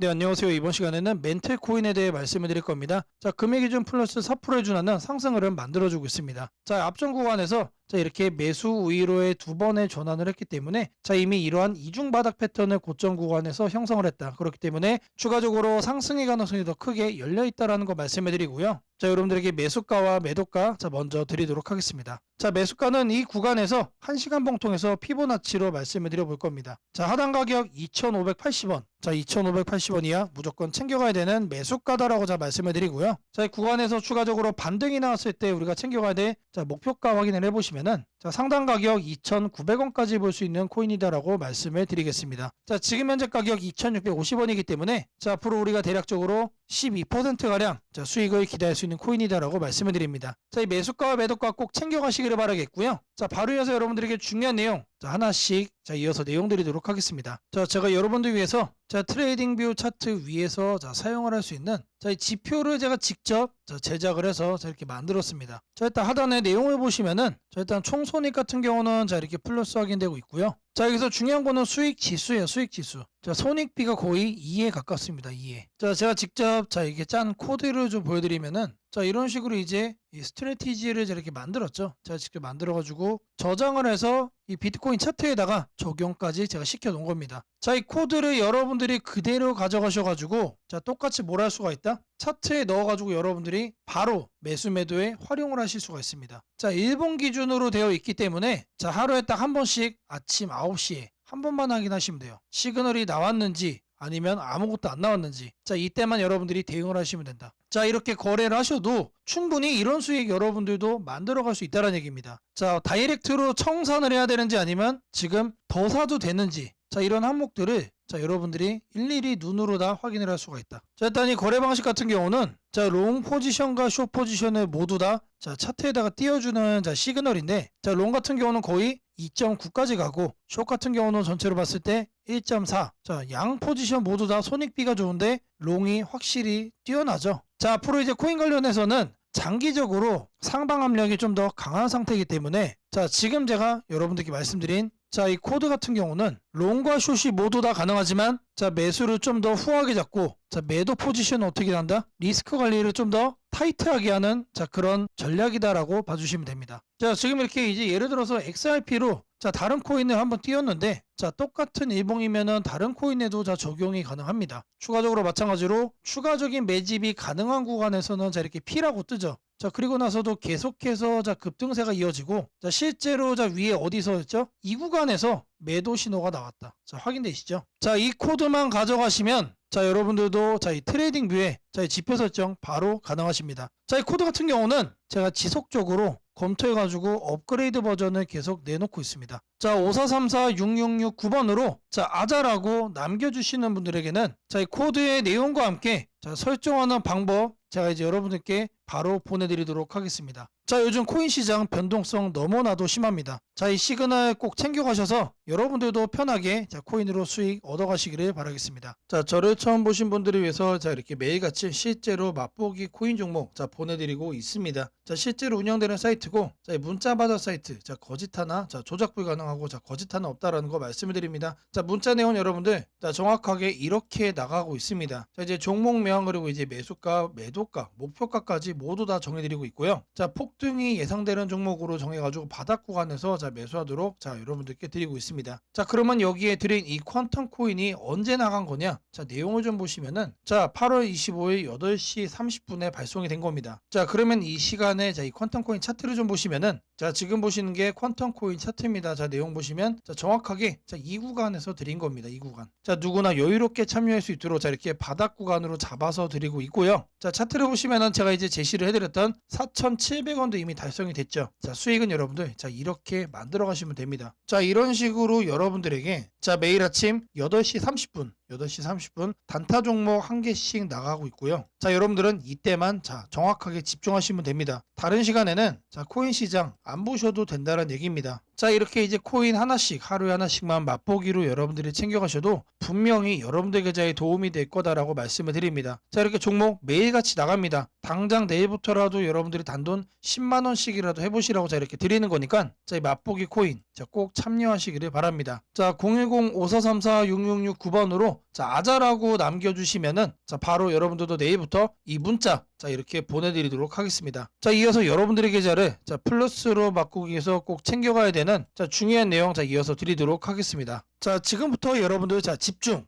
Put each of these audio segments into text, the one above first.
네, 안녕하세요. 이번 시간에는 멘틀 코인에 대해 말씀을 드릴 겁니다. 자, 금액 기준 플러스 4%에 준하는 상승 흐름 만들어주고 있습니다. 자, 앞전 구간에서 자, 이렇게 매수 우위로의 두 번의 전환을 했기 때문에 자, 이미 이러한 이중 바닥 패턴을 고점 구간에서 형성을 했다. 그렇기 때문에 추가적으로 상승의 가능성이 더 크게 열려 있다라는 거 말씀을 드리고요. 자, 여러분들에게 매수가와 매도가 자, 먼저 드리도록 하겠습니다. 자, 매수가는 이 구간에서 1시간 봉통에서 피보나치로 말씀을 드려 볼 겁니다. 자, 하단 가격 2,580원. 자, 2,580원 이하 무조건 챙겨가야 되는 매수가다라고 자 말씀을 드리고요. 자, 이 구간에서 추가적으로 반등이 나왔을 때 우리가 챙겨가야 돼. 자, 목표가 확인을 해 보시면 은 자, 상단 가격 2,900원까지 볼 수 있는 코인이다라고 말씀을 드리겠습니다. 자, 지금 현재 가격 2,650원이기 때문에 자, 앞으로 우리가 대략적으로 12%가량 자, 수익을 기대할 수 있는 코인이다라고 말씀을 드립니다. 자, 이 매수가와 매도가 꼭 챙겨가시기를 바라겠고요. 자, 바로 이어서 여러분들에게 중요한 내용 자, 하나씩 자, 이어서 내용 드리도록 하겠습니다. 자, 제가 여러분들 위해서 자, 트레이딩 뷰 차트 위에서 자, 사용을 할 수 있는 자, 이 지표를 제가 직접 자, 제작을 해서 자, 이렇게 만들었습니다. 자, 일단 하단에 내용을 보시면은 자, 일단 총 손익 같은 경우는 자, 이렇게 플러스 확인되고 있고요. 자, 여기서 중요한 거는 수익 지수예요. 수익 지수. 자, 손익비가 거의 2에 가깝습니다. 2에. 자, 제가 직접 자, 이게 짠 코드를 좀 보여드리면은 자, 이런 식으로 이제 이 스트레티지를 이렇게 만들었죠. 제가 직접 만들어가지고 저장을 해서 이 비트코인 차트에다가 적용까지 제가 시켜 놓은 겁니다. 자, 이 코드를 여러분들이 그대로 가져가셔가지고 자, 똑같이 뭘 할 수가 있다? 차트에 넣어가지고 여러분들이 바로 매수 매도에 활용을 하실 수가 있습니다. 자, 일본 기준으로 되어 있기 때문에 자, 하루에 딱 한 번씩 아침 9 시에 한 번만 확인하시면 돼요. 시그널이 나왔는지 아니면 아무것도 안 나왔는지. 자 이때만 여러분들이 대응을 하시면 된다. 자 이렇게 거래를 하셔도 충분히 이런 수익 여러분들도 만들어 갈 수 있다는 얘기입니다. 자 다이렉트로 청산을 해야 되는지 아니면 지금 더 사도 되는지. 자 이런 항목들을 자 여러분들이 일일이 눈으로 다 확인을 할 수가 있다. 자 일단 이 거래 방식 같은 경우는 자 롱 포지션과 숏 포지션을 모두 다 자 차트에다가 띄워주는 자 시그널인데 자 롱 같은 경우는 거의 2.9까지 가고 숏 같은 경우는 전체로 봤을 때 1.4. 자, 양 포지션 모두 다 손익비가 좋은데 롱이 확실히 뛰어나죠. 자, 앞으로 이제 코인 관련해서는 장기적으로 상방 압력이 좀 더 강한 상태이기 때문에 자, 지금 제가 여러분들께 말씀드린 자, 이 코드 같은 경우는 롱과 숏이 모두 다 가능하지만 자, 매수를 좀 더 후하게 잡고 자, 매도 포지션은 어떻게 한다? 리스크 관리를 좀 더 타이트하게 하는 자, 그런 전략이다라고 봐주시면 됩니다. 자, 지금 이렇게 이제 예를 들어서 XRP로 자, 다른 코인을 한번 띄웠는데 자, 똑같은 일봉이면은 다른 코인에도 자 적용이 가능합니다. 추가적으로 마찬가지로 추가적인 매집이 가능한 구간에서는 자 이렇게 P라고 뜨죠. 자 그리고 나서도 계속해서 자 급등세가 이어지고 자 실제로 자 위에 어디서였죠? 이 구간에서 매도 신호가 나왔다. 자 확인되시죠? 자 이 코드만 가져가시면 자 여러분들도 자 이 트레이딩 뷰에 자 이 지표 설정 바로 가능하십니다. 자 이 코드 같은 경우는 제가 지속적으로 검토해가지고 업그레이드 버전을 계속 내놓고 있습니다. 자, 5434-6669번으로 자, 아자라고 남겨주시는 분들에게는 자, 이 코드의 내용과 함께 자, 설정하는 방법 제가 이제 여러분들께 바로 보내드리도록 하겠습니다. 자, 요즘 코인 시장 변동성 너무나도 심합니다. 자, 이 시그널 꼭 챙겨가셔서 여러분들도 편하게 자, 코인으로 수익 얻어가시기를 바라겠습니다. 자, 저를 처음 보신 분들을 위해서 자, 이렇게 매일같이 실제로 맛보기 코인 종목 자, 보내드리고 있습니다. 자, 실제로 운영되는 사이트고 자, 이 문자 받아 사이트 자, 거짓 하나 자, 조작 불가능하고 자, 거짓 하나 없다라는 거 말씀을 드립니다. 자, 문자 내용 여러분들 자, 정확하게 이렇게 나가고 있습니다. 자, 이제 종목명 그리고 이제 매수가, 매도가, 목표가까지 모두 다 정해드리고 있고요. 자, 폭등이 예상되는 종목으로 정해가지고 바닥 구간에서 자, 매수하도록 자, 여러분들께 드리고 있습니다. 자, 그러면 여기에 드린 이 퀀텀 코인이 언제 나간 거냐? 자, 내용을 좀 보시면은 자, 8월 25일 8시 30분에 발송이 된 겁니다. 자, 그러면 이 시간에 자, 이 퀀텀 코인 차트를 좀 보시면은 자, 지금 보시는 게 퀀텀 코인 차트입니다. 자, 내용 보시면 자, 정확하게 자, 이 구간에서 드린 겁니다. 이 구간. 자, 누구나 여유롭게 참여할 수 있도록 자, 이렇게 바닥 구간으로 잡아서 드리고 있고요. 자, 차트를 보시면은 제가 이제 제시를 해드렸던 4,700원도 이미 달성이 됐죠. 자, 수익은 여러분들 자, 이렇게 만들어 가시면 됩니다. 자, 이런 식으로 여러분들에게 자, 매일 아침 8시 30분 8시 30분 단타 종목 한 개씩 나가고 있고요. 자, 여러분들은 이때만 자, 정확하게 집중하시면 됩니다. 다른 시간에는 자, 코인 시장 안 보셔도 된다는 얘기입니다. 자 이렇게 이제 코인 하나씩 하루에 하나씩만 맛보기로 여러분들이 챙겨가셔도 분명히 여러분들 계좌에 도움이 될 거다라고 말씀을 드립니다. 자 이렇게 종목 매일같이 나갑니다. 당장 내일부터라도 여러분들이 단돈 10만 원씩이라도 해보시라고 자 이렇게 드리는 거니까 자 이 맛보기 코인 자 꼭 참여하시기를 바랍니다. 자 010-5434-6669번으로 자 아자라고 남겨주시면은 자 바로 여러분들도 내일부터 이 문자 자 이렇게 보내드리도록 하겠습니다. 자 이어서 여러분들의 계좌를 자 플러스로 바꾸기 위해서 꼭 챙겨가야 되는 자 중요한 내용 자 이어서 드리도록 하겠습니다. 자 지금부터 여러분들 자 집중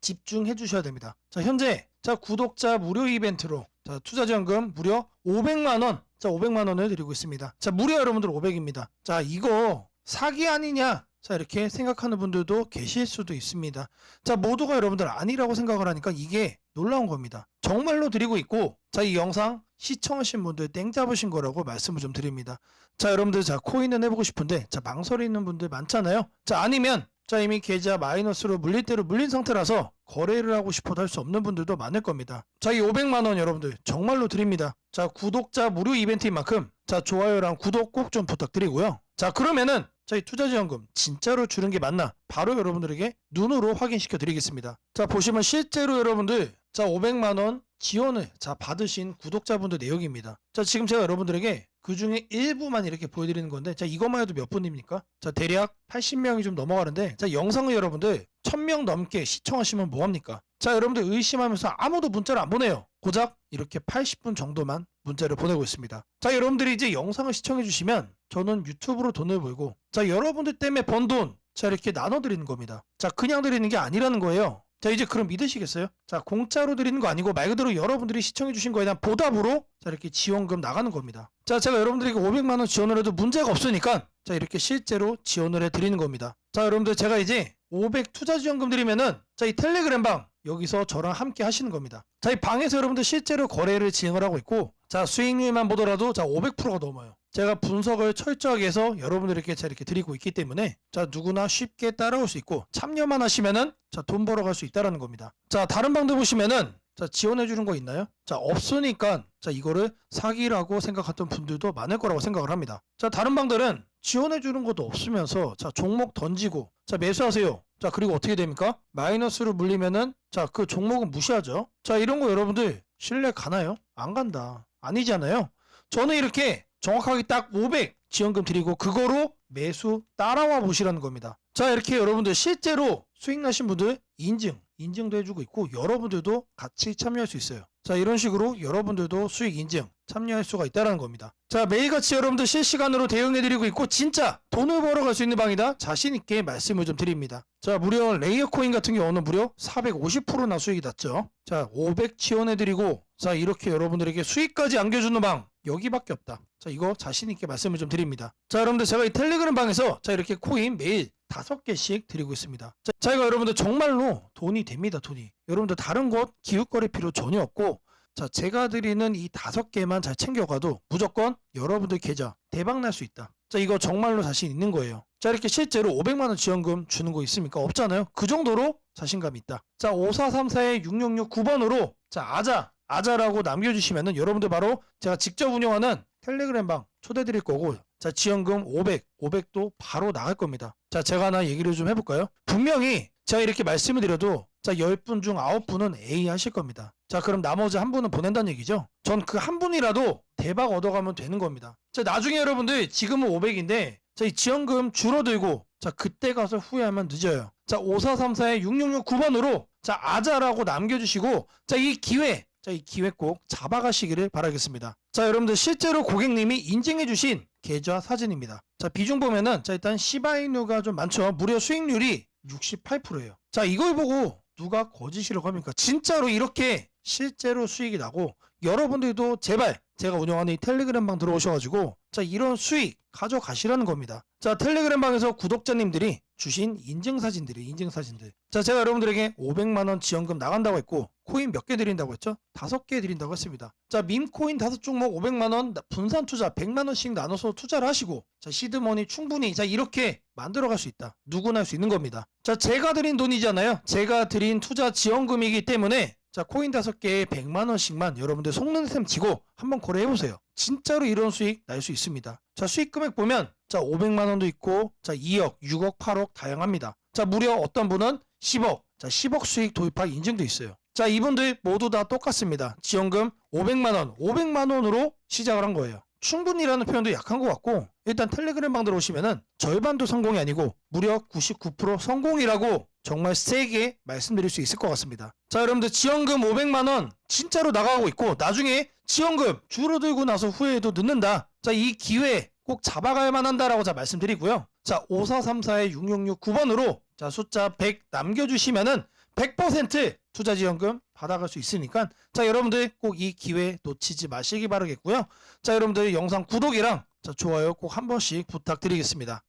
집중해 주셔야 됩니다. 자 현재 자 구독자 무료 이벤트로 자 투자 지원금 무려 500만 원. 자 500만 원을 드리고 있습니다. 자 무려 여러분들 500입니다. 자 이거 사기 아니냐? 자 이렇게 생각하는 분들도 계실 수도 있습니다. 자 모두가 여러분들 아니라고 생각을 하니까 이게 놀라운 겁니다. 정말로 드리고 있고 자 이 영상 시청하신 분들 땡 잡으신 거라고 말씀을 좀 드립니다. 자 여러분들 자 코인은 해보고 싶은데 자 망설이 있는 분들 많잖아요. 자 아니면 자 이미 계좌 마이너스로 물릴 대로 물린 상태라서 거래를 하고 싶어도 할 수 없는 분들도 많을 겁니다. 자 이 500만 원 여러분들 정말로 드립니다. 자 구독자 무료 이벤트인 만큼 자 좋아요랑 구독 꼭 좀 부탁드리고요. 자 그러면은 자이 투자지원금 진짜로 주는 게 맞나 바로 여러분들에게 눈으로 확인시켜 드리겠습니다. 자 보시면 실제로 여러분들 자 500만 원 지원을 자 받으신 구독자분들 내역입니다. 자 지금 제가 여러분들에게 그 중에 일부만 이렇게 보여드리는 건데 자 이것만 해도 몇 분입니까? 자 대략 80명이 좀 넘어가는데 자 영상을 여러분들 1000명 넘게 시청하시면 뭐합니까? 자 여러분들 의심하면서 아무도 문자를 안 보내요. 고작 이렇게 80분 정도만 문자를 보내고 있습니다. 자 여러분들이 이제 영상을 시청해 주시면 저는 유튜브로 돈을 벌고 자 여러분들 때문에 번 돈 자 이렇게 나눠 드리는 겁니다. 자 그냥 드리는 게 아니라는 거예요. 자 이제 그럼 믿으시겠어요? 자 공짜로 드리는 거 아니고 말 그대로 여러분들이 시청해 주신 거에 대한 보답으로 자 이렇게 지원금 나가는 겁니다. 자 제가 여러분들에게 500만 원 지원을 해도 문제가 없으니까 자 이렇게 실제로 지원을 해 드리는 겁니다. 자 여러분들 제가 이제 500 투자 지원금 드리면은 자 이 텔레그램 방 여기서 저랑 함께 하시는 겁니다. 자 이 방에서 여러분들 실제로 거래를 진행을 하고 있고 자 수익률만 보더라도 자 500%가 넘어요. 제가 분석을 철저하게 해서 여러분들에게 자 이렇게 드리고 있기 때문에 자 누구나 쉽게 따라올 수 있고 참여만 하시면은 자 돈 벌어갈 수 있다라는 겁니다. 자 다른 방도 보시면은 자 지원해 주는 거 있나요? 자 없으니까 자 이거를 사기라고 생각했던 분들도 많을 거라고 생각을 합니다. 자 다른 방들은 지원해 주는 것도 없으면서 자 종목 던지고 자 매수하세요. 자 그리고 어떻게 됩니까? 마이너스로 물리면은 자 그 종목은 무시하죠. 자 이런 거 여러분들 신뢰 가나요? 안 간다. 아니잖아요. 저는 이렇게 정확하게 딱 500 지원금 드리고 그거로 매수 따라와 보시라는 겁니다. 자 이렇게 여러분들 실제로 수익 나신 분들 인증 인증도 해주고 있고 여러분들도 같이 참여할 수 있어요. 자 이런 식으로 여러분들도 수익 인증 참여할 수가 있다는 겁니다. 자 매일같이 여러분들 실시간으로 대응해드리고 있고 진짜 돈을 벌어갈 수 있는 방이다 자신 있게 말씀을 좀 드립니다. 자 무려 레이어 코인 같은 경우는 무려 450%나 수익이 났죠. 자 500 지원해드리고 자 이렇게 여러분들에게 수익까지 안겨주는 방 여기밖에 없다. 자 이거 자신 있게 말씀을 좀 드립니다. 자 여러분들 제가 이 텔레그램 방에서 자 이렇게 코인 매일 다섯 개씩 드리고 있습니다. 자, 자 이거 여러분들 정말로 돈이 됩니다. 돈이. 여러분들 다른 곳 기웃거릴 필요 전혀 없고 자 제가 드리는 이 다섯 개만 잘 챙겨가도 무조건 여러분들 계좌 대박 날 수 있다. 자 이거 정말로 자신 있는 거예요. 자 이렇게 실제로 500만 원 지원금 주는 거 있습니까? 없잖아요. 그 정도로 자신감이 있다. 자 5434의 6669번으로 자 아자 아자라고 남겨주시면은 여러분들 바로 제가 직접 운영하는 텔레그램 방 초대 드릴 거고 자 지원금 500 500도 바로 나갈 겁니다. 자 제가 하나 얘기를 좀 해볼까요? 분명히 제가 이렇게 말씀을 드려도 자 10분 중 9분은 A 하실 겁니다. 자 그럼 나머지 한 분은 보낸다는 얘기죠. 전 그 한 분이라도 대박 얻어가면 되는 겁니다. 자 나중에 여러분들 지금은 500인데 자 이 지원금 줄어들고 자 그때 가서 후회하면 늦어요. 자 5434의 6669번으로 자 아자라고 남겨주시고 자 이 기회 자 이 기회 꼭 잡아가시기를 바라겠습니다. 자 여러분들 실제로 고객님이 인증해주신 계좌 사진입니다. 자 비중 보면은 자 일단 시바이누가 좀 많죠. 무려 수익률이 68%예요. 자 이걸 보고 누가 거짓이라고 합니까? 진짜로 이렇게 실제로 수익이 나고 여러분들도 제발 제가 운영하는 이 텔레그램 방 들어오셔가지고 자 이런 수익 가져가시라는 겁니다. 자 텔레그램 방에서 구독자님들이 주신 인증 사진들이 인증 사진들. 자 제가 여러분들에게 500만 원 지원금 나간다고 했고 코인 몇 개 드린다고 했죠? 다섯 개 드린다고 했습니다. 자 밈코인 다섯 종목 500만 원 분산 투자 100만 원씩 나눠서 투자를 하시고 자 시드머니 충분히 자 이렇게 만들어갈 수 있다. 누구나 할 수 있는 겁니다. 자 제가 드린 돈이잖아요. 제가 드린 투자 지원금이기 때문에 자 코인 다섯 개에 100만 원씩만 여러분들 속는 셈 치고 한번 거래해 보세요. 진짜로 이런 수익 날 수 있습니다. 자 수익 금액 보면 자 500만 원도 있고 자 2억, 6억, 8억 다양합니다. 자 무려 어떤 분은 10억, 자 10억 수익 도입할 인증도 있어요. 자 이분들 모두 다 똑같습니다. 지원금 500만 원, 500만 원으로 시작을 한 거예요. 충분히라는 표현도 약한 것 같고 일단 텔레그램 방 들어오시면은 절반도 성공이 아니고 무려 99% 성공이라고 정말 세게 말씀드릴 수 있을 것 같습니다. 자 여러분들 지원금 500만 원 진짜로 나가고 있고 나중에 지원금 줄어들고 나서 후회해도 늦는다. 자 이 기회 꼭 잡아가야만 한다라고 자 말씀드리고요. 자 5434의 6669번으로 자 숫자 100 남겨주시면은 100% 투자 지원금 받아갈 수 있으니까 자 여러분들 꼭 이 기회 놓치지 마시기 바라겠고요. 자 여러분들 영상 구독이랑 자 좋아요 꼭 한 번씩 부탁드리겠습니다.